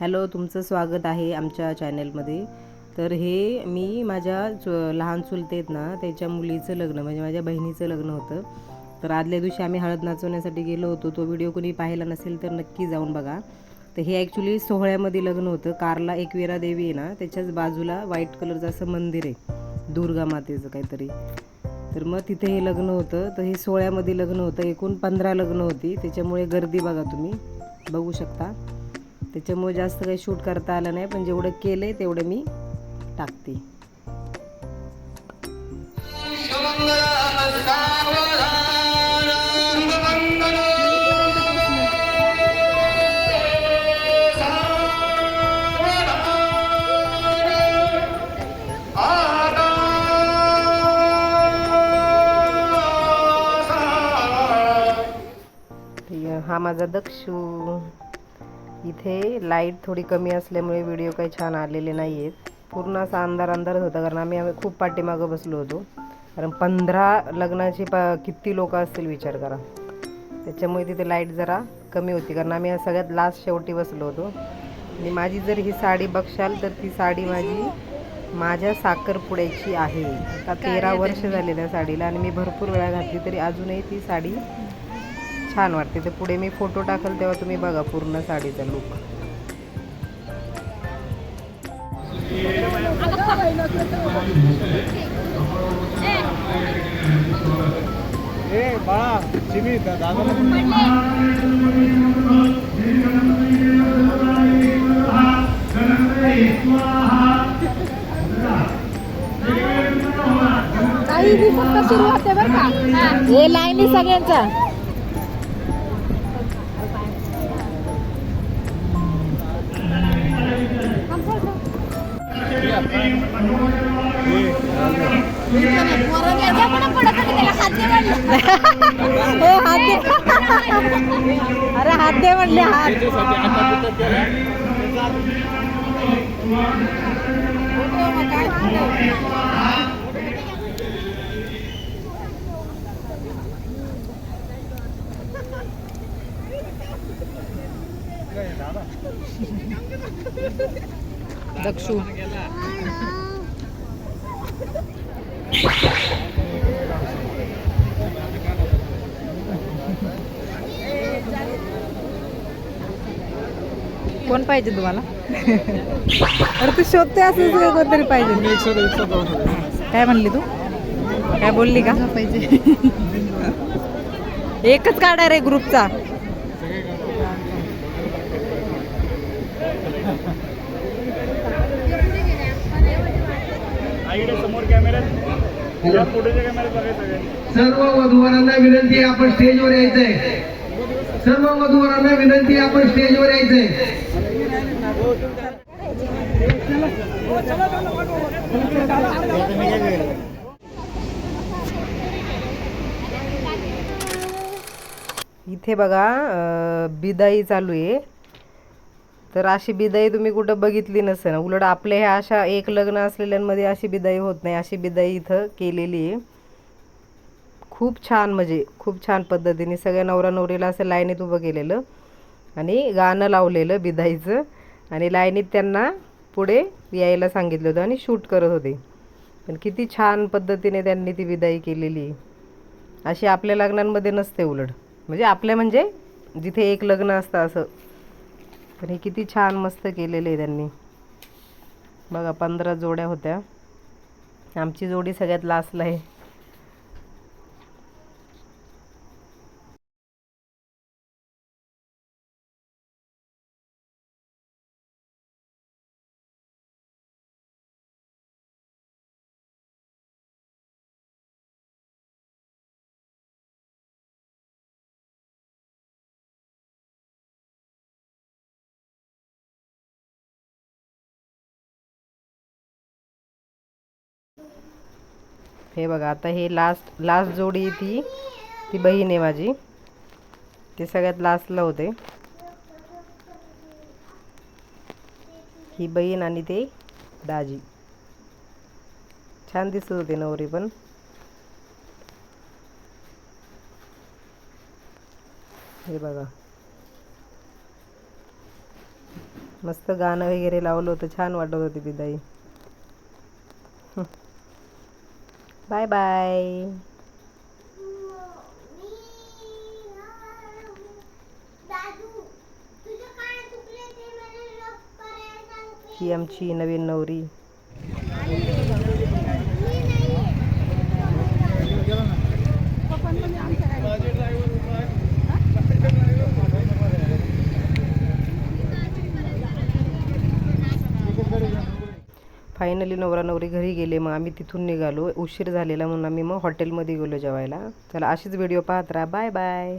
Hello तुमचं स्वागत आहे आमच्या चॅनलमध्ये. तर हे मी माझ्या चु लहान चुलतेत ना त्याच्या मुलीचं लग्न म्हणजे माझ्या बहिणीचं लग्न होतं. तर आदल्या दिवशी आम्ही हळद नाचवण्यासाठी गेलो होतो. तो व्हिडिओ कोणी पाहिला नसेल तर नक्की जाऊन बघा. तर हे ॲक्च्युली सोहळ्यामध्ये लग्न होतं. कारला एकवीरा देवी आहे ना त्याच्याच बाजूला व्हाईट कलरचं असं मंदिर आहे. दुर्गा मातेचं काहीतरी. तर मग तिथे हे लग्न होतं. तर हे सोळ्यामध्ये लग्न होतं. एकूण पंधरा लग्न होती. त्याच्यामुळे गर्दी बघा तुम्ही. बघू शकता. त्याच्यामुळे जास्त काही शूट करता आलं नाही. पण जेवढं केलं आहे तेवढं मी टाकते. हा माझा दक्षू. इथे लाइट थोडी कमी असल्यामुळे व्हिडिओ काही छान आलेले नाही आहेत पूर्ण असा अंधार अंधारच होता कारण आम्ही आम्ही खूप पाठीमागं बसलो होतो. कारण पंधरा लग्नाची प किती लोक असतील विचार करा. त्याच्यामुळे तिथे लाइट जरा कमी होती कारण आम्ही सगळ्यात लास्ट शेवटी बसलो होतो. आणि माझी जर ही साडी बघशाल तर ती साडी माझी माझ्या साखरपुड्याची आहे. आता तेरा वर्ष झाले त्या साडीला आणि मी भरपूर वेळा घातली तरी अजूनही ती साडी छान वाटते. तर पुढे मी फोटो टाकल तेव्हा तुम्ही बघा पूर्ण साडीचा लुक ए बाळा चिमी दादा काही बी फक्त सुरुवात आहे बरं का? हे लाईनी सगळ्यांचा. हे हात दे अरे हात दे म्हणले हात दक्षू. कोण पाहिजे तुम्हाला? अरे तू शोधते असं कोणतरी पाहिजे. काय म्हणली तू? काय बोलली का? पाहिजे. एकच काढा रे ग्रुपचा. सर्व वधूवरांना विनंती आहे आपण स्टेजवर यायचंय. सर्व वधूवरांना विनंती आहे आपण स्टेजवर यायचंय. इथे बघा बिदाई चालू आहे. तर अशी बिदाई तुम्ही कुठं बघितली नसेल. उलट आपल्या ह्या अशा एक लग्न असलेल्यांमध्ये अशी बिदाई होत नाही अशी बिदाई इथं केलेली आहे. खूप छान म्हणजे खूप छान पद्धतीने सगळ्या नवरा नवरीला असं लाईनीत उभं केलेलं आणि गाणं लावलेलं बिदाईचं. आणि लाईनीत त्यांना पुढे यायला सांगितलं होतं आणि शूट करत होते. पण किती छान पद्धतीने त्यांनी ती विदाई केलेली आहे. अशी आपल्या लग्नांमध्ये नसते उलट. म्हणजे आपल्या म्हणजे जिथे एक लग्न असतं असं. पण हे किती छान मस्त केलेलं आहे त्यांनी. बघा पंधरा जोड्या होत्या. आमची जोडी सगळ्यात लास्टला आहे. हे बघा आता हे लास्ट लास्ट जोडी ती. ती बहीण आहे माझी. ते सगळ्यात लास्टला होते. ही बहीण आणि ते दाजी. छान दिसत होते नवरी पण. हे बघा. मस्त गाणं वगैरे लावलं होतं. छान वाटत होती ती दाई बाय बाय ही आमची नवीन नवरी फायनली नवरा नवरी घरी गेले मग आम्ही तिथून निघालो. उशीर झालेला म्हणून आम्ही मग हॉटेलमध्ये गेलो जेवायला. चला अशीच व्हिडिओ पाहत राहा. Bye bye